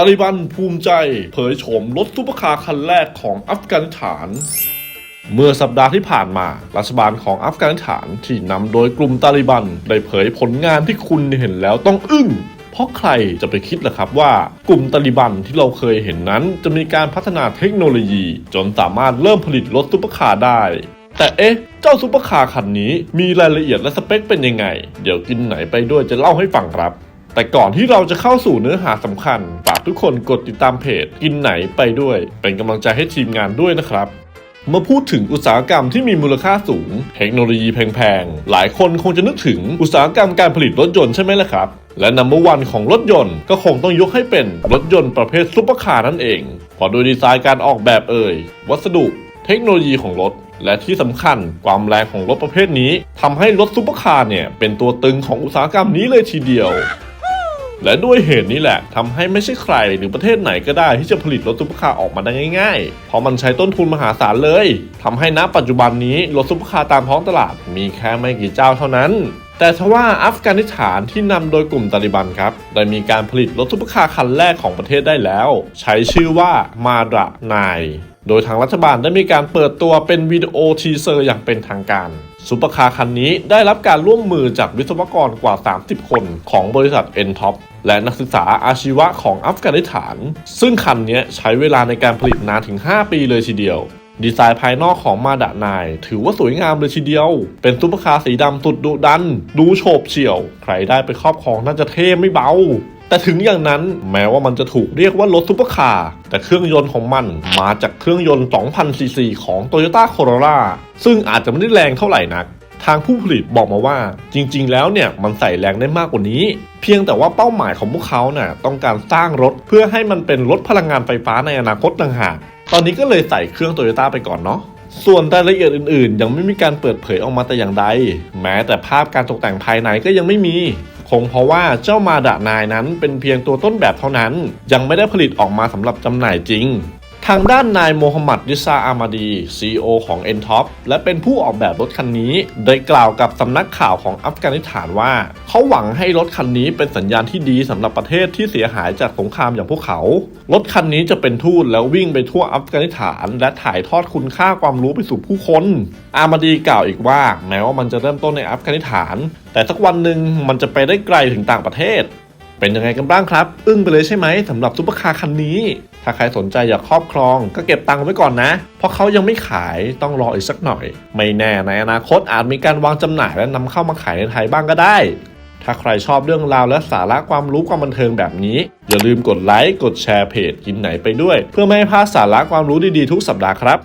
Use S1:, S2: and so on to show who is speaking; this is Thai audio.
S1: ตาลิบันภูมิใจเผยโฉมรถซุปเปอร์คาร์คันแรกของอัฟกานิสถานเมื่อสัปดาห์ที่ผ่านมา รัฐบาลของอัฟกานิสถานที่นำโดยกลุ่มตาลิบัน ได้เผยผลงานที่คุณเห็นแล้วต้องอึ้ง เพราะใครจะไปคิดล่ะครับว่ากลุ่มตาลิบันที่เราเคยเห็นนั้น จะมีการพัฒนาเทคโนโลยี จนสามารถเริ่มผลิตรถซุปเปอร์คาร์ได้ แต่เอ๊ะ เจ้าซุปเปอร์คาร์คันนี้มีรายละเอียดและสเปคเป็นยังไง เดี๋ยวกินไหนไปด้วยจะเล่าให้ฟังครับ แต่ก่อนที่เราจะเข้าสู่เนื้อหาสำคัญฝากทุกคนกดติดตามเพจกินไหนไปด้วย เป็นกำลังใจให้ทีมงานด้วยนะครับเมื่อพูดถึงอุตสาหกรรมที่มีมูลค่าสูง เทคโนโลยีแพงๆ หลายคนคงจะนึกถึงอุตสาหกรรมการผลิตรถยนต์ใช่ไหมล่ะครับ และนัมเบอร์วันของรถยนต์ก็คงต้องยกให้เป็นรถยนต์ประเภทซุปเปอร์คาร์นั่นเองเพราะโดยดีไซน์การออกแบบเอ่ย วัสดุ เทคโนโลยีของรถ และที่สำคัญความแรงของรถประเภทนี้ทำให้รถซุปเปอร์คาร์เนี่ยเป็นตัวตึงของอุตสาหกรรมนี้เลยทีเดียว และด้วยเหตุนี้แหละทำให้ไม่ใช่ใครหรือประเทศไหนก็ได้ที่จะผลิตรถซุปเปอร์คาร์ออกมาได้ง่ายๆ เพราะมันใช้ต้นทุนมหาศาลเลยทำให้ณปัจจุบันนี้รถซุปเปอร์คาร์ตามท้องตลาดมีแค่ไม่กี่เจ้าเท่านั้น แต่ทว่าอัฟกานิสถานที่นำโดยกลุ่มตาลิบันครับ ได้มีการผลิตรถซุปเปอร์คาร์คันแรกของประเทศได้แล้ว ใช้ชื่อว่ามาดระนาย โดยทางรัฐบาลได้มีการเปิดตัวเป็นวิดีโอทีเซอร์อย่างเป็นทางการซุปเปอร์คาร์คันนี้ได้รับการร่วมมือจากวิศวกรกว่า 30 คนของบริษัท n t o p และนักศึกษาอาชีวะของอัฟกานิสถาน ซึ่งคันนี้ใช้เวลาในการผลิตนานถึง 5 ปีเลยทีเดียว ดีไซน์ภายนอกของมาดะนาย ถือว่าสวยงามเลยทีเดียว เป็นซุปเปอร์คาร์สีดำสุดดุดัน ดูโฉบเฉี่ยว ใครได้ไปครอบครองน่าจะเท่ไม่เบา แต่ถึงอย่างนั้นแม้ว่ามันจะถูกเรียกว่ารถซุปเปอร์คาร์แต่เครื่องยนต์ของมันมาจากเครื่องยนต์ 2,000 ซีซีของ Toyota Corolla ซึ่งอาจจะไม่ได้แรงเท่าไหร่นัก ทางผู้ผลิตบอกมาว่าจริง ๆ แล้วเนี่ยมันใส่แรงได้มากกว่านี้ เพียงแต่ว่าเป้าหมายของพวกเขาเน่ะต้องการสร้างรถเพื่อให้มันเป็นรถพลังงานไฟฟ้าในอนาคตต่างหากตอนนี้ก็เลยใส่เครื่องโตโยต้าไปก่อนเนาะส่วนรายละเอียดอื่นๆ ยังไม่มีการเปิดเผยออกมาแต่อย่างใด แม้แต่ภาพการตกแต่งภายในก็ยังไม่มี คงเพราะว่าเจ้ามาดะนายนั้นเป็นเพียงตัวต้นแบบเท่านั้น ยังไม่ได้ผลิตออกมาสำหรับจำหน่ายจริง ทางด้านนายโมฮัมหมัดดิซาอามาดี CEO ของ n t o p และเป็นผู้ออกแบบรถคันนี้ ได้กล่าวกับสำนักข่าวของอัฟกานิสถานว่า เขาหวังให้รถคันนี้เป็นสัญญาณที่ดีสำหรับประเทศที่เสียหายจากสงครามอย่างพวกเขา รถคันนี้จะเป็นทูตแล้ววิ่งไปทั่วอัฟกานิสถาน และถ่ายทอดคุณค่าความรู้ไปสู่ผู้คน อามาดีกล่าวอีกว่า แม้ว่ามันจะเริ่มต้นในอัฟกานิสถาน แต่สักวันหนึ่งมันจะไปได้ไกลถึงต่างประเทศ เป็นยังไงกันบ้างครับ อึ้งไปเลยใช่ไหมสำหรับซุปเปอร์คาร์คันนี้ ถ้าใครสนใจอยากครอบครอง ก็เก็บตังค์ไว้ก่อนนะ เพราะเขายังไม่ขายต้องรออีกสักหน่อย ไม่แน่ในอนาคตอาจมีการวางจำหน่ายและนำเข้ามาขายในไทยบ้างก็ได้ ถ้าใครชอบเรื่องราวและสาระความรู้ความบันเทิงแบบนี้ อย่าลืมกดไลค์กดแชร์เพจกินไหนไปด้วย เพื่อไม่ให้พลาดสาระความรู้ดีๆทุกสัปดาห์ครับ